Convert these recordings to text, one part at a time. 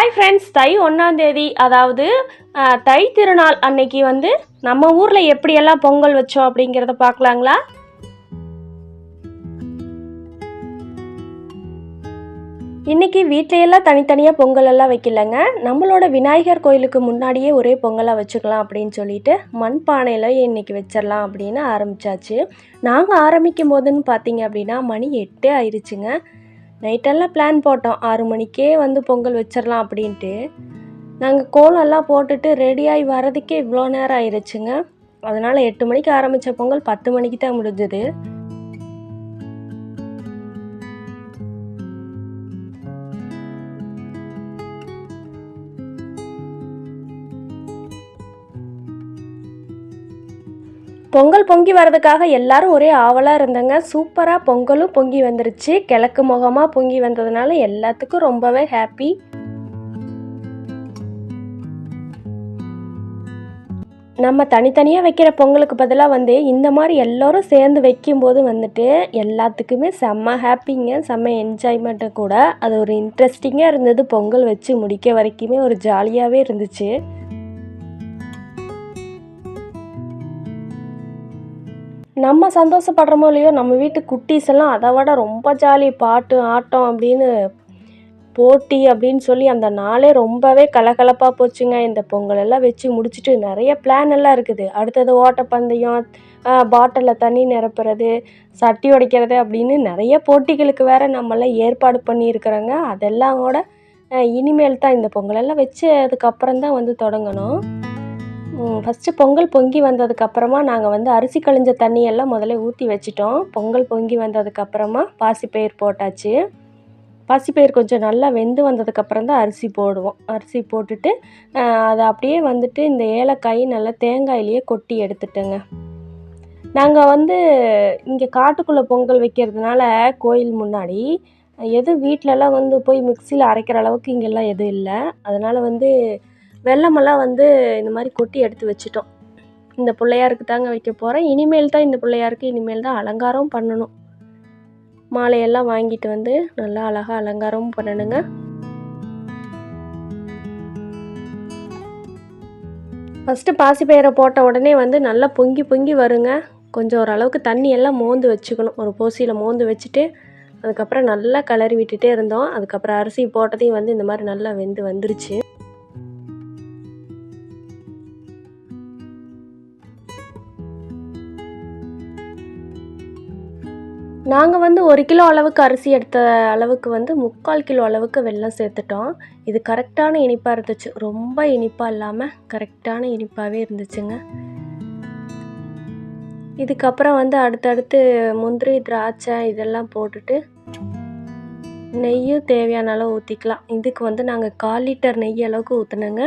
Hi friends தை ஒன்றாந்தேதி அதாவது தை திருநாள் அன்னைக்கு வந்து நம்ம ஊரில் எப்படியெல்லாம் பொங்கல் வச்சோம் அப்படிங்கிறத பார்க்கலாங்களா? இன்னைக்கு வீட்டிலையெல்லாம் தனித்தனியாக பொங்கல் எல்லாம் வைக்கலங்க. நம்மளோட விநாயகர் கோயிலுக்கு முன்னாடியே ஒரே பொங்கலாக வச்சுக்கலாம் அப்படின்னு சொல்லிட்டு மண்பானையில் இன்னைக்கு வச்சிடலாம் அப்படின்னு ஆரம்பிச்சாச்சு. நாங்கள் ஆரம்பிக்கும் போதுன்னு பார்த்தீங்க அப்படின்னா மணி எட்டு ஆயிடுச்சுங்க நைட்டெல்லாம் பிளான் போட்டோம். ஆறு மணிக்கே வந்து பொங்கல் வச்சிடலாம் அப்படின்ட்டு. நாங்கள் கோலம்லாம் போட்டுட்டு ரெடியாகி வரதுக்கே இவ்வளோ நேரம் ஆயிடுச்சுங்க அதனால் எட்டு மணிக்கு ஆரம்பித்த பொங்கல் பத்து மணிக்கு தான் முடிஞ்சது. பொங்கல் பொங்கி வர்றதுக்காக எல்லாரும் ஒரே ஆவலாக இருந்தாங்க. சூப்பராக பொங்கலும் பொங்கி வந்துருச்சு. கிழக்கு முகமாக பொங்கி வந்ததுனால எல்லாத்துக்கும் ரொம்பவே ஹாப்பி நம்ம தனித்தனியாக வைக்கிற பொங்கலுக்கு பதிலாக வந்து இந்த மாதிரி எல்லோரும் சேர்ந்து வைக்கும்போது வந்துட்டு எல்லாத்துக்குமே செம்ம ஹாப்பிங்க செம்ம என்ஜாய்மெண்ட்டு கூட. அது ஒரு இன்ட்ரெஸ்டிங்காக இருந்தது பொங்கல் வச்சு முடிக்க வரைக்குமே. ஒரு ஜாலியாகவே இருந்துச்சு. நம்ம சந்தோஷப்படுறோமோ இல்லையோ நம்ம வீட்டு குட்டீஸ் எல்லாம் அதை விட ரொம்ப ஜாலி பாட்டு ஆட்டம் அப்படின்னு போட்டி அப்படின்னு சொல்லி அந்த நாளே ரொம்பவே கலகலப்பாக போச்சுங்க. இந்த பொங்கல் எல்லாம் வச்சு முடிச்சுட்டு நிறைய பிளான் எல்லாம் இருக்குது. அடுத்தது ஓட்டப்பந்தயம் பாட்டிலில் தண்ணி நிரப்புறது சட்டி உடைக்கிறது அப்படின்னு நிறைய போட்டிகளுக்கு வேற நம்மளாம் ஏற்பாடு பண்ணியிருக்கிறோங்க. அதெல்லாம் கூட இனிமேல் தான் இந்த பொங்கலெல்லாம் வச்சு அதுக்கப்புறம் தான் வந்து தொடங்கணும். ஃபஸ்ட்டு பொங்கல் பொங்கி வந்ததுக்கப்புறமா நாங்கள் வந்து அரிசி கழிஞ்ச தண்ணியெல்லாம் முதல்ல ஊற்றி வச்சிட்டோம். பொங்கல் பொங்கி வந்ததுக்கப்புறமா பாசிப்பயிர் போட்டாச்சு. பாசிப்பயிர் கொஞ்சம் நல்லா வெந்து வந்ததுக்கப்புறம் தான் அரிசி போடுவோம். அரிசி போட்டுட்டு அதை அப்படியே வந்துட்டு இந்த ஏலக்காய் நல்லா தேங்காயிலேயே கொட்டி எடுத்துட்டேங்க. நாங்கள் வந்து இங்கே காட்டுக்குள்ளே பொங்கல் வைக்கிறதுனால கோயில் முன்னாடி எதுவும் வீட்டிலலாம் வந்து போய் மிக்சியில் அரைக்கிற அளவுக்கு இங்கெல்லாம் எதுவும் இல்லை. அதனால் வந்து வெல்லமெல்லாம் வந்து இந்த மாதிரி கொட்டி எடுத்து வச்சிட்டோம். இந்த பிள்ளையாருக்கு தாங்க வைக்க போகிறேன் இனிமேல் தான் இந்த பிள்ளையாருக்கு இனிமேல் தான் அலங்காரம் பண்ணணும். மாலையெல்லாம் வாங்கிட்டு வந்து நல்லா அழகாக அலங்காரமும் பண்ணணுங்க. ஃபஸ்ட்டு பாசிப்பயிரை போட்ட உடனே வந்து நல்லா பொங்கி பொங்கி வருங்க. கொஞ்சம் ஓரளவுக்கு தண்ணி எல்லாம் மோந்து வச்சுக்கணும். ஒரு போசியில் மோந்து வச்சுட்டு அதுக்கப்புறம் நல்லா கிளறி விட்டுட்டே இருந்தோம். அதுக்கப்புறம் அரிசி போட்டதையும் வந்து இந்த மாதிரி நல்லா வெந்து வந்துருச்சு. நாங்கள் வந்து ஒரு கிலோ அளவுக்கு அரிசி எடுத்த அளவுக்கு வந்து முக்கால் கிலோ அளவுக்கு வெல்லம் சேர்த்துட்டோம். இது கரெக்டான இனிப்பாக இருந்துச்சு. ரொம்ப இனிப்பாக இல்லாமல் கரெக்டான இனிப்பாகவே இருந்துச்சுங்க. இதுக்கப்புறம் வந்து அடுத்தடுத்து முந்திரி திராட்சை இதெல்லாம் போட்டுட்டு நெய்யும் தேவையான அளவு ஊற்றிக்கலாம் இதுக்கு வந்து நாங்கள் கால் லிட்டர் நெய் அளவுக்கு ஊற்றுனேங்க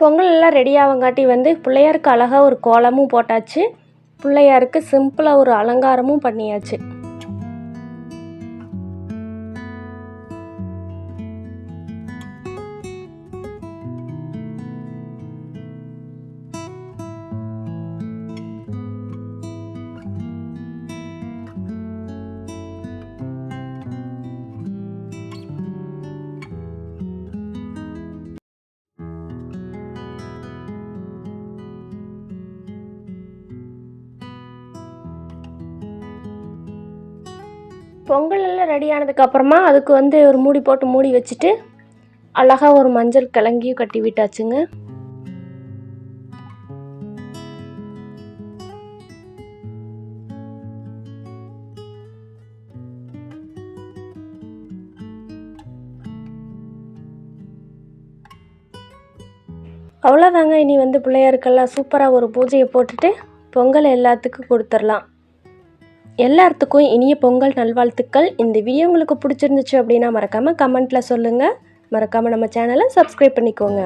பொங்கல் எல்லாம் ரெடி ஆகங்காட்டி வந்து பிள்ளையாருக்கு அழகாக ஒரு கோலமும் போட்டாச்சு. பிள்ளையாருக்கு சிம்பிளாக ஒரு அலங்காரமும் பண்ணியாச்சு. பொங்கல் எல்லாம் ரெடி ஆனதுக்கப்புறமா அதுக்கு வந்து ஒரு மூடி போட்டு மூடி வச்சுட்டு அழகாக ஒரு மஞ்சள் கிழங்கியும் கட்டி விட்டாச்சுங்க. அவ்வளோதாங்க இனி வந்து பிள்ளையாருக்கெல்லாம் சூப்பராக ஒரு பூஜையை போட்டுட்டு பொங்கல் எல்லாத்துக்கும் கொடுத்துடலாம். எல்லாத்துக்கும் இனிய பொங்கல் நல்வாழ்த்துக்கள். இந்த வீடியோ உங்களுக்கு பிடிச்சிருந்துச்சு அப்படின்னா மறக்காமல் கமெண்ட்டில் சொல்லுங்கள் மறக்காமல் நம்ம சேனலை சப்ஸ்கிரைப் பண்ணிக்கோங்க.